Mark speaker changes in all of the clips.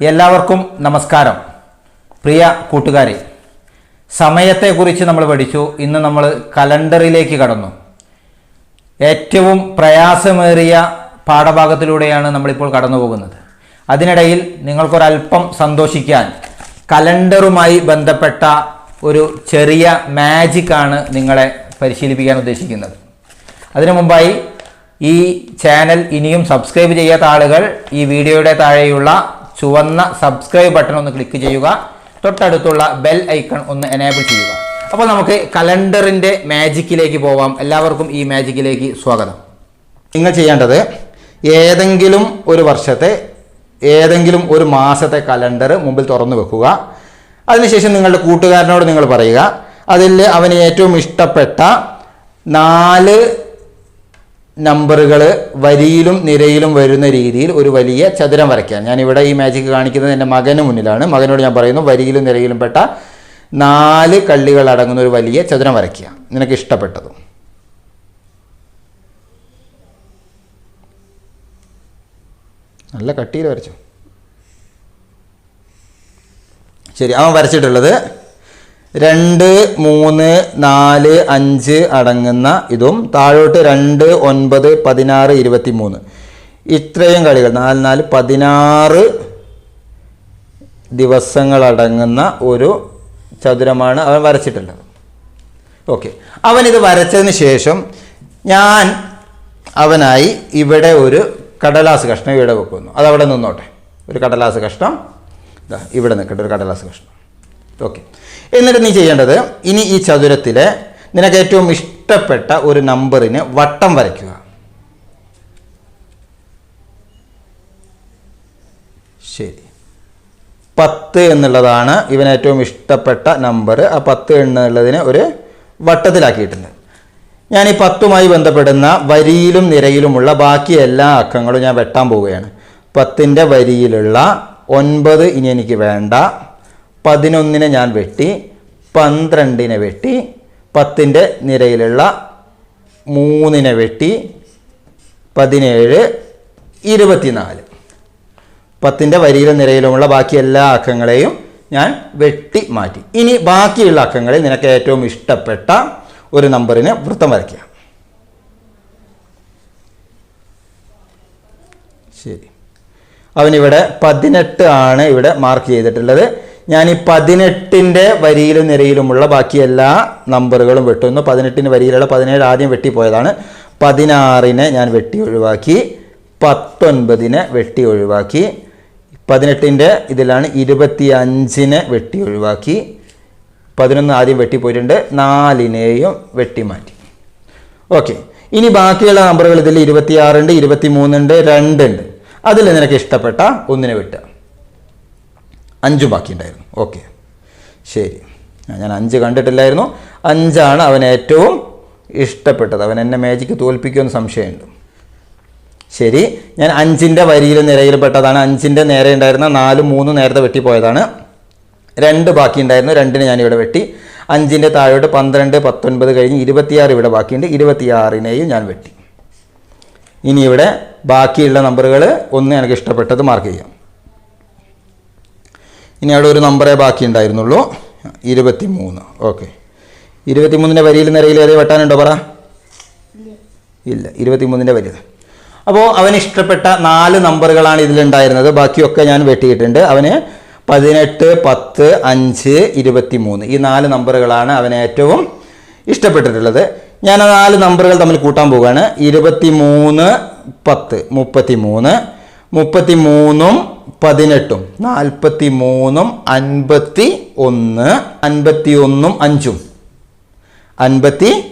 Speaker 1: എല്ലാവർക്കും നമസ്കാരം. പ്രിയ കൂട്ടുകാരെ സമയത്തെക്കുറിച്ച് നമ്മൾ പഠിച്ചു. ഇന്ന് നമ്മൾ കലണ്ടറിലേക്ക് കടന്നു. ഏറ്റവും പ്രയാസമേറിയ പാഠഭാഗത്തിലൂടെയാണ് നമ്മളിപ്പോൾ കടന്നു പോകുന്നത് അതിനിടയിൽ നിങ്ങൾക്കൊരല്പം സന്തോഷിക്കാൻ കലണ്ടറുമായി ബന്ധപ്പെട്ട ഒരു ചെറിയ മാജിക്കാണ് നിങ്ങളെ പരിശീലിപ്പിക്കാൻ ഉദ്ദേശിക്കുന്നത്. അതിനു മുമ്പായി ഈ ചാനൽ ഇനിയും സബ്സ്ക്രൈബ് ചെയ്യാത്ത ആളുകൾ ഈ വീഡിയോയുടെ താഴെയുള്ള ചുവന്ന സബ്സ്ക്രൈബ് ബട്ടൺ ഒന്ന് ക്ലിക്ക് ചെയ്യുക. തൊട്ടടുത്തുള്ള ബെൽ ഐക്കൺ ഒന്ന് എനേബിൾ ചെയ്യുക. അപ്പോൾ നമുക്ക് കലണ്ടറിന്റെ മാജിക്കിലേക്ക് പോവാം. എല്ലാവർക്കും ഈ മാജിക്കിലേക്ക് സ്വാഗതം. നിങ്ങൾ ചെയ്യേണ്ടത് ഏതെങ്കിലും ഒരു വർഷത്തെ ഏതെങ്കിലും ഒരു മാസത്തെ കലണ്ടർ മുമ്പിൽ തുറന്നു വെക്കുക. അതിനുശേഷം നിങ്ങളുടെ കൂട്ടുകാരനോട് നിങ്ങൾ പറയുക. അതിൽ അവന് ഏറ്റവും ഇഷ്ടപ്പെട്ട നാല് നമ്പറുകൾ വരിയിലും നിരയിലും വരുന്ന രീതിയിൽ ഒരു വലിയ ചതുരം വരയ്ക്കാം. ഞാനിവിടെ ഈ മാജിക് കാണിക്കുന്നത് എന്റെ മകന് മുന്നിലാണ്. മകനോട് ഞാൻ പറയുന്നു വരിയിലും നിരയിലും പെട്ട നാല് കള്ളികൾ അടങ്ങുന്ന ഒരു വലിയ ചതുരം വരയ്ക്കുക. നിനക്ക് ഇഷ്ടപ്പെട്ടതും. നല്ല കട്ടിയിൽ വരച്ചു. ശരി അവൻ വരച്ചിട്ടുള്ളത് രണ്ട് മൂന്ന് നാല് അഞ്ച് അടങ്ങുന്ന ഇതും താഴോട്ട് രണ്ട് ഒൻപത് പതിനാറ് ഇരുപത്തി മൂന്ന് ഇത്രയും കളികൾ നാല് നാല് പതിനാറ് ദിവസങ്ങളടങ്ങുന്ന ഒരു ചതുരമാണ് അവൻ വരച്ചിട്ടുള്ളത്. ഓക്കെ. അവനിത് വരച്ചതിന് ശേഷം ഞാൻ അവനായി ഇവിടെ ഒരു കടലാസ് കഷ്ണം ഇവിടെ വെക്കുന്നു. അതവിടെ നിന്നോട്ടെ. ഒരു കടലാസ് കഷ്ണം. ഇതാ ഇവിടെ നിൽക്കട്ടെ ഒരു കടലാസ് കഷ്ണം. ഓക്കെ എന്നിട്ട് നീ ചെയ്യേണ്ടത് ഇനി ഈ ചതുരത്തിലെ നിനക്ക് ഏറ്റവും ഇഷ്ടപ്പെട്ട ഒരു നമ്പറിന് വട്ടം വരയ്ക്കുക. ശരി. പത്ത് എന്നുള്ളതാണ് ഇവൻ ഏറ്റവും ഇഷ്ടപ്പെട്ട നമ്പർ. ആ പത്ത് എന്നുള്ളതിനെ ഒരു വട്ടത്തിലാക്കിയിട്ടുണ്ട്. ഞാൻ ഈ പത്തുമായി ബന്ധപ്പെടുന്ന വരിയിലും നിരയിലുമുള്ള ബാക്കി എല്ലാ അക്കങ്ങളും ഞാൻ വെട്ടാൻ പോവുകയാണ്. പത്തിന്റെ വരിയിലുള്ള ഒൻപത് ഇനി എനിക്ക് വേണ്ട. പതിനൊന്നിനെ ഞാൻ വെട്ടി പന്ത്രണ്ടിനെ വെട്ടി പത്തിന്റെ നിരയിലുള്ള മൂന്നിനെ വെട്ടി പതിനേഴ് ഇരുപത്തിനാല്. പത്തിന്റെ വരിയിലും നിരയിലുമുള്ള ബാക്കി എല്ലാ അക്കങ്ങളെയും ഞാൻ വെട്ടി മാറ്റി. ഇനി ബാക്കിയുള്ള അക്കങ്ങളിൽ നിനക്ക് ഏറ്റവും ഇഷ്ടപ്പെട്ട ഒരു നമ്പറിന് വൃത്തം വരയ്ക്കുക. ശരി. അവനിവിടെ പതിനെട്ട് ആണ് ഇവിടെ മാർക്ക് ചെയ്തിട്ടുള്ളത്. ഞാൻ ഈ പതിനെട്ടിന്റെ വരിയിലും നിരയിലുമുള്ള ബാക്കി എല്ലാ നമ്പറുകളും വെട്ടുന്നു പതിനെട്ടിന് വരിയിലുള്ള പതിനേഴ് ആദ്യം വെട്ടിപ്പോയതാണ്. പതിനാറിനെ ഞാൻ വെട്ടി ഒഴിവാക്കി. പത്തൊൻപതിനെ വെട്ടി ഒഴിവാക്കി. പതിനെട്ടിന്റെ ഇതിലാണ് ഇരുപത്തി അഞ്ചിനെ വെട്ടി ഒഴിവാക്കി. പതിനൊന്ന് ആദ്യം വെട്ടിപ്പോയിട്ടുണ്ട്. നാലിനെയും വെട്ടിമാറ്റി ഓക്കെ. ഇനി ബാക്കിയുള്ള നമ്പറുകൾ ഇതിൽ ഇരുപത്തിയാറുണ്ട് ഇരുപത്തി മൂന്നുണ്ട് രണ്ടുണ്ട്. അതിൽ നിനക്ക് ഇഷ്ടപ്പെട്ട ഒന്നിനെ വിട്ടുക. അഞ്ചും ബാക്കിയുണ്ടായിരുന്നു. ഓക്കെ ശരി. ഞാൻ അഞ്ച് കണ്ടിട്ടില്ലായിരുന്നു. അഞ്ചാണ് അവൻ ഏറ്റവും ഇഷ്ടപ്പെട്ടത്. അവൻ എന്നെ മാജിക്ക് തോൽപ്പിക്കുമെന്ന് സംശയമുണ്ട്. ശരി. ഞാൻ അഞ്ചിന്റെ വരിയിലും നിരയിലും പെട്ടതാണ്. അഞ്ചിന്റെ നേരെ ഉണ്ടായിരുന്ന നാല് മൂന്ന് നേരത്തെ വെട്ടിപ്പോയതാണ്. രണ്ട് ബാക്കി ഉണ്ടായിരുന്നു രണ്ടിന് ഞാനിവിടെ വെട്ടി. അഞ്ചിന്റെ താഴോട്ട് പന്ത്രണ്ട് പത്തൊൻപത് കഴിഞ്ഞ് ഇരുപത്തിയാറ് ഇവിടെ ബാക്കിയുണ്ട്. ഇരുപത്തിയാറിനെയും ഞാൻ വെട്ടി. ഇനി ഇവിടെ ബാക്കിയുള്ള നമ്പറുകൾ ഒന്ന് എനിക്ക് ഇഷ്ടപ്പെട്ടത് മാർക്ക് ചെയ്യാം. ഇനി അവിടെ ഒരു നമ്പറേ ബാക്കി ഉണ്ടായിരുന്നുള്ളൂ. ഇരുപത്തി മൂന്ന് ഓക്കെ ഇരുപത്തി മൂന്നിന്റെ വരിയിൽ നിരയിൽ ഏത് വെട്ടാനുണ്ടോ പറ? ഇല്ല. ഇരുപത്തി മൂന്നിന്റെ വരിയിൽ. അപ്പോൾ അവന് ഇഷ്ടപ്പെട്ട നാല് നമ്പറുകളാണ് ഇതിലുണ്ടായിരുന്നത്. ബാക്കിയൊക്കെ ഞാൻ വെട്ടിയിട്ടുണ്ട്. അവന് പതിനെട്ട് പത്ത് അഞ്ച് ഇരുപത്തി മൂന്ന് ഈ നാല് നമ്പറുകളാണ് അവന് ഏറ്റവും ഇഷ്ടപ്പെട്ടിട്ടുള്ളത്. ഞാൻ ആ നാല് നമ്പറുകൾ തമ്മിൽ കൂട്ടാൻ പോവുകയാണ്. ഇരുപത്തി മൂന്ന് പത്ത് മുപ്പത്തി മൂന്ന് മുപ്പത്തി മൂന്നും പതിനെട്ടും. നാൽപ്പത്തി മൂന്നും അൻപത്തി ഒന്ന് അൻപത്തി ഒന്നും അഞ്ചും. അൻപത്തി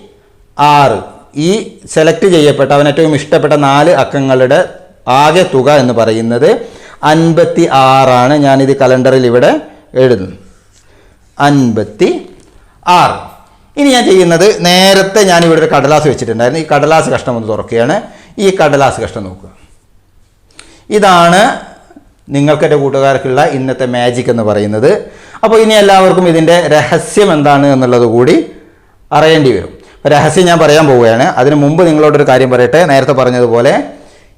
Speaker 1: ആറ് ഈ സെലക്ട് ചെയ്യപ്പെട്ട അവൻ ഏറ്റവും ഇഷ്ടപ്പെട്ട നാല് അക്കങ്ങളുടെ ആകെ തുക എന്ന് പറയുന്നത് അൻപത്തി ആറാണ് ഞാനിത് കലണ്ടറിൽ ഇവിടെ എഴുതുന്നു. അൻപത്തി ആറ് ഇനി ഞാൻ ചെയ്യുന്നത് നേരത്തെ ഞാൻ ഇവിടെ ഒരു കടലാസ് വെച്ചിട്ടുണ്ടായിരുന്നു. ഈ കടലാസ് കഷ്ണം ഒന്ന് തുറക്കുകയാണ്. ഈ കടലാസ് കഷ്ണം നോക്കുക. ഇതാണ് നിങ്ങൾക്കെന്റെ കൂട്ടുകാർക്കുള്ള ഇന്നത്തെ മാജിക് എന്ന് പറയുന്നത്. അപ്പോൾ ഇനി എല്ലാവർക്കും ഇതിന്റെ രഹസ്യം എന്താണ് എന്നുള്ളത് കൂടി അറിയേണ്ടി വരും. രഹസ്യം ഞാൻ പറയാൻ പോവുകയാണ്. അതിന് മുമ്പ് നിങ്ങളോടൊരു കാര്യം പറയട്ടെ. നേരത്തെ പറഞ്ഞതുപോലെ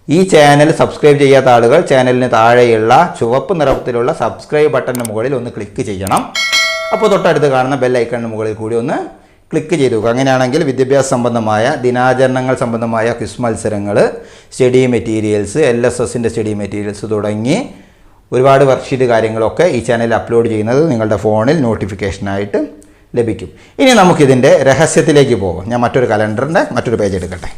Speaker 1: ഈ ചാനൽ സബ്സ്ക്രൈബ് ചെയ്യാത്ത ആളുകൾ ചാനലിന് താഴെയുള്ള ചുവപ്പ് നിറത്തിലുള്ള സബ്സ്ക്രൈബ് ബട്ടണിന് മുകളിൽ ഒന്ന് ക്ലിക്ക് ചെയ്യണം. അപ്പോൾ തൊട്ടടുത്ത് കാണുന്ന ബെൽ ഐക്കണിന് മുകളിൽ കൂടി ഒന്ന് ക്ലിക്ക് ചെയ്തു അങ്ങനെയാണെങ്കിൽ വിദ്യാഭ്യാസ സംബന്ധമായ ദിനാചരണങ്ങൾ സംബന്ധമായ ക്വിസ് മത്സരങ്ങൾ സ്റ്റഡി മെറ്റീരിയൽസ് എൽ എസ് എസിന്റെ സ്റ്റഡി മെറ്റീരിയൽസ് തുടങ്ങി ഒരുപാട് വർക്ക്ഷീറ്റ് കാര്യങ്ങളൊക്കെ ഈ ചാനലിൽ അപ്ലോഡ് ചെയ്യുന്നത് നിങ്ങളുടെ ഫോണിൽ നോട്ടിഫിക്കേഷനായിട്ട് ലഭിക്കും. ഇനി നമുക്കിതിന്റെ രഹസ്യത്തിലേക്ക് പോകാം. ഞാൻ മറ്റൊരു കലണ്ടറിന്റെ മറ്റൊരു പേജ് എടുക്കട്ടെ.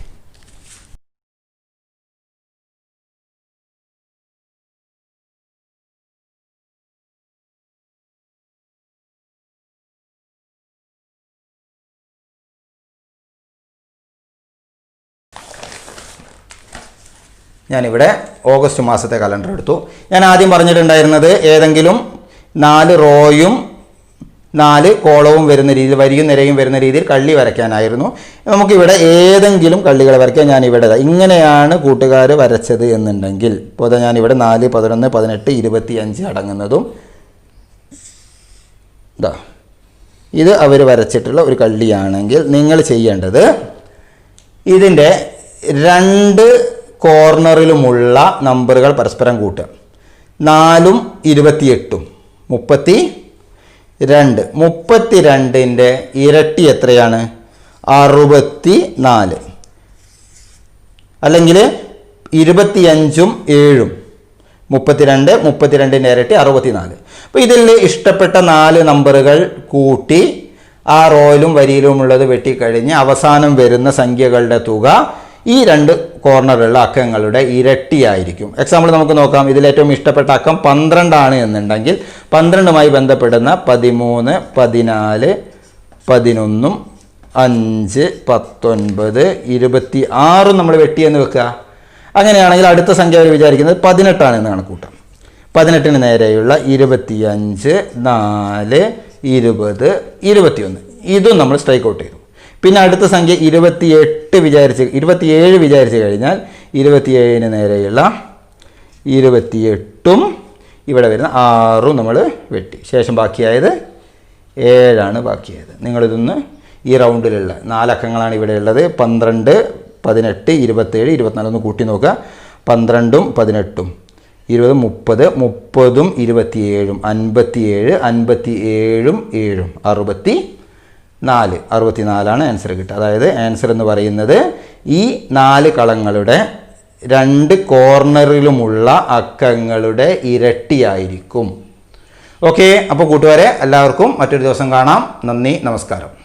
Speaker 1: ഞാനിവിടെ ഓഗസ്റ്റ് മാസത്തെ കലണ്ടർ എടുത്തു. ഞാൻ ആദ്യം പറഞ്ഞിട്ടുണ്ടായിരുന്നത് ഏതെങ്കിലും നാല് റോയും നാല് കോളവും വരുന്ന രീതിയിൽ വരിയും നിരയും വരുന്ന രീതിയിൽ കള്ളി വരയ്ക്കാനായിരുന്നു. നമുക്കിവിടെ ഏതെങ്കിലും കള്ളികൾ വരയ്ക്കാൻ ഞാൻ ഇവിടെ ഇങ്ങനെയാണ് കൂട്ടുകാർ വരച്ചത് എന്നുണ്ടെങ്കിൽ. ഇപ്പോൾ ഞാനിവിടെ നാല് പതിനൊന്ന് പതിനെട്ട് ഇരുപത്തി അഞ്ച് അടങ്ങുന്നതും ഇതാ ഇത് അവർ വരച്ചിട്ടുള്ള ഒരു കള്ളിയാണെങ്കിൽ നിങ്ങൾ ചെയ്യേണ്ടത് ഇതിന്റെ രണ്ട് കോർണറിലുമുള്ള നമ്പറുകൾ പരസ്പരം കൂട്ടുക. നാലും ഇരുപത്തിയെട്ടും. മുപ്പത്തി രണ്ട് മുപ്പത്തി രണ്ടിന്റെ ഇരട്ടി എത്രയാണ്? അറുപത്തി നാല് അല്ലെങ്കിൽ ഇരുപത്തിയഞ്ചും ഏഴും. മുപ്പത്തിരണ്ട് മുപ്പത്തിരണ്ടിന്റെ ഇരട്ടി അറുപത്തിനാല്. അപ്പോൾ ഇതിൽ ഇഷ്ടപ്പെട്ട നാല് നമ്പറുകൾ കൂട്ടി ആ റോയിലും വരിയിലുമുള്ളത് വെട്ടിക്കഴിഞ്ഞ് അവസാനം വരുന്ന സംഖ്യകളുടെ തുക ഈ രണ്ട് കോർണറുള്ള അക്കങ്ങളുടെ ഇരട്ടിയായിരിക്കും. എക്സാമ്പിൾ നമുക്ക് നോക്കാം. ഇതിലേറ്റവും ഇഷ്ടപ്പെട്ട അക്കം പന്ത്രണ്ടാണ് എന്നുണ്ടെങ്കിൽ പന്ത്രണ്ടുമായി ബന്ധപ്പെടുന്ന പതിമൂന്ന് പതിനാല് പതിനൊന്നും അഞ്ച് പത്തൊൻപത് ഇരുപത്തി ആറും നമ്മൾ വെട്ടിയെന്ന് വെക്കുക. അങ്ങനെയാണെങ്കിൽ അടുത്ത സംഖ്യ അവർ വിചാരിക്കുന്നത് പതിനെട്ടാണ് എന്ന് കണക്കൂട്ടാം പതിനെട്ടിന് നേരെയുള്ള ഇരുപത്തിയഞ്ച് നാല് ഇരുപത് ഇരുപത്തിയൊന്ന്. ഇതും നമ്മൾ സ്ട്രൈക്ക് ഔട്ട് ചെയ്തു. പിന്നെ അടുത്ത സംഖ്യ ഇരുപത്തിയെട്ട് വിചാരിച്ച് ഇരുപത്തിയേഴ് വിചാരിച്ച് കഴിഞ്ഞാൽ ഇരുപത്തിയേഴിന് നേരെയുള്ള ഇരുപത്തിയെട്ടും ഇവിടെ വരുന്ന ആറും നമ്മൾ വെട്ടി. ശേഷം ബാക്കിയായത് ഏഴാണ് ബാക്കിയായത്. നിങ്ങളിതൊന്ന് ഈ റൗണ്ടിലുള്ള നാലക്കങ്ങളാണ് ഇവിടെ ഉള്ളത്. പന്ത്രണ്ട് പതിനെട്ട് ഇരുപത്തേഴ് ഇരുപത്തിനാല് ഒന്ന് കൂട്ടി നോക്കുക. പന്ത്രണ്ടും പതിനെട്ടും. ഇരുപത് മുപ്പത് മുപ്പതും ഇരുപത്തിയേഴും അൻപത്തിയേഴ് അൻപത്തി ഏഴും ഏഴും അറുപത്തി നാല്. അറുപത്തി നാലാണ് ആൻസർ കിട്ടുക. അതായത് ആൻസർ എന്ന് പറയുന്നത് ഈ നാല് കളങ്ങളുടെ രണ്ട് കോർണറിലുമുള്ള അക്കങ്ങളുടെ ഇരട്ടിയായിരിക്കും. ഓക്കെ അപ്പോൾ കൂട്ടുകാരെ എല്ലാവർക്കും മറ്റൊരു ദിവസം കാണാം. നന്ദി നമസ്കാരം.